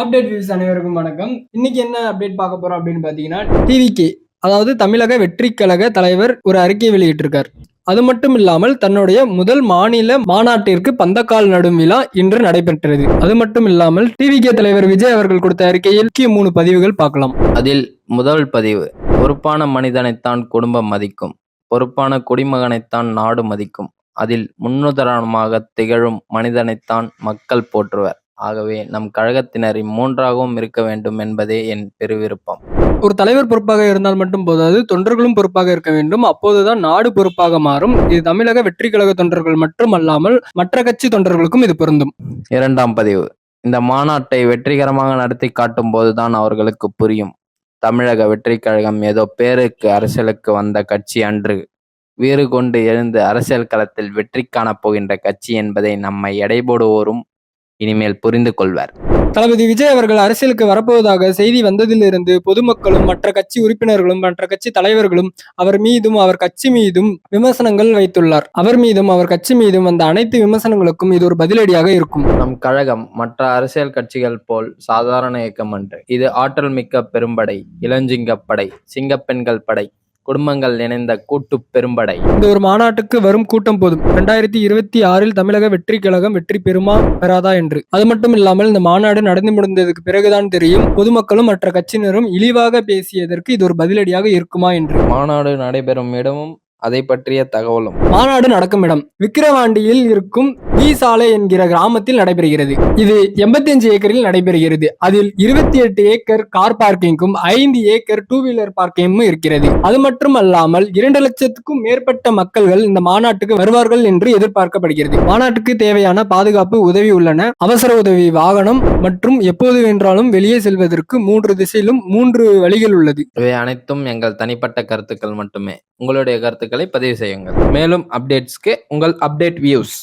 Update views அனைவருக்கும் வணக்கம். இன்னைக்கு என்ன அப்டேட் பார்க்க போறோம் அப்படின்னு பாத்தீங்கன்னா டிவிகே அதாவது தமிழக வெற்றி கழக தலைவர் ஒரு அறிக்கை வெளியிட்டிருக்கார். அது மட்டும் இல்லாமல் தன்னுடைய முதல் மாநில மாநாட்டிற்கு பந்தக்கால் நடும் விழா இன்று நடைபெற்றது. அது மட்டும் இல்லாமல் டிவிகே தலைவர் விஜய் அவர்கள் கொடுத்த அறிக்கையில் முக்கிய மூணு பதிவுகள் பார்க்கலாம். அதில் முதல் பதிவு பொறுப்பான மனிதனைத்தான் குடும்பம் மதிக்கும் பொறுப்பான குடிமகனைத்தான் நாடு மதிக்கும். அதில் முன்னுதாரணமாக திகழும் மனிதனைத்தான் மக்கள் போற்றுவர். ஆகவே நம் கழகத்தினர் இம்மூன்றாகவும் இருக்க வேண்டும் என்பதே என் பெருவிருப்பம். ஒரு தலைவர் பொறுப்பாக இருந்தால் மட்டும் போதாது தொண்டர்களும் பொறுப்பாக இருக்க வேண்டும். அப்போதுதான் நாடு பொறுப்பாக மாறும். இது தமிழக வெற்றி கழக தொண்டர்கள் மட்டுமல்லாமல் மற்ற கட்சி தொண்டர்களுக்கும் இது பொருந்தும். இரண்டாம் பதிவு. இந்த மாநாட்டை வெற்றிகரமாக நடத்தி காட்டும் போதுதான் அவர்களுக்கு புரியும். தமிழக வெற்றி கழகம் ஏதோ பேருக்கு அரசியலுக்கு வந்த கட்சி அன்று வீறு கொண்டு எழுந்து அரசியல் களத்தில் வெற்றி காணப் போகின்ற கட்சி என்பதை நம்மை எடைபோடுவோரும் இனிமேல் புரிந்து கொள்வர். தளபதி விஜய் அவர்கள் அரசியலுக்கு வரப்போவதாக செய்தி வந்ததிலிருந்து பொதுமக்களும் மற்ற கட்சி உறுப்பினர்களும் மற்ற கட்சி தலைவர்களும் அவர் மீதும் அவர் கட்சி மீதும் விமர்சனங்கள் வைத்துள்ளார். அவர் மீதும் அவர் கட்சி மீதும் வந்த அனைத்து விமர்சனங்களுக்கும் இது ஒரு பதிலடியாக இருக்கும். நம் கழகம் மற்ற அரசியல் கட்சிகள் போல் சாதாரண இயக்கம் அன்று. இது ஆற்றல் மிக்க பெரும்படை இளஞ்சிங்கப்படை சிங்கப்பெண்கள் படை. குடும்பங்கள் இணைந்த கூட்டு பெரும்படை. இந்த ஒரு மாநாட்டுக்கு வரும் கூட்டம் போதும். இரண்டாயிரத்தி இருபத்தி ஆறில் தமிழக வெற்றி கழகம் வெற்றி பெறுமா பெறாதா என்று. அது மட்டும் இல்லாமல் இந்த மாநாடு நடந்து முடிந்ததுக்கு பிறகுதான் தெரியும் பொதுமக்களும் மற்ற கட்சியினரும் இழிவாக பேசியதற்கு இது ஒரு பதிலடியாக இருக்குமா என்று. மாநாடு நடைபெறும் இடமும் அதை பற்றிய தகவலும். மாநாடு நடக்கும் இடம். விக்கிரவாண்டியில் இருக்கும் வி சாலை என்கிற கிராமத்தில் நடைபெறுகிறது. இது 85 ஏக்கரில் நடைபெறுகிறது. அதில் இருபத்தி எட்டு ஏக்கர் கார் பார்க்கிங்கும் ஐந்து ஏக்கர் டூ வீலர் பார்க்கிங்கும் இருக்கிறது. அது மட்டும் அல்லாமல் இரண்டு லட்சத்துக்கும் மேற்பட்ட மக்கள்கள் இந்த மாநாட்டுக்கு வருவார்கள் என்று எதிர்பார்க்கப்படுகிறது. மாநாட்டுக்கு தேவையான பாதுகாப்பு உதவி உள்ளன. அவசர உதவி வாகனம் மற்றும் எப்போது வென்றாலும் வெளியே செல்வதற்கு மூன்று திசையிலும் மூன்று வழிகள் உள்ளது. இவை அனைத்தும் எங்கள் தனிப்பட்ட கருத்துக்கள் மட்டுமே. உங்களுடைய கருத்துக்களை பதிவு செய்யுங்கள். மேலும் அப்டேட்ஸ்க்கு உங்கள் அப்டேட் வியூஸ்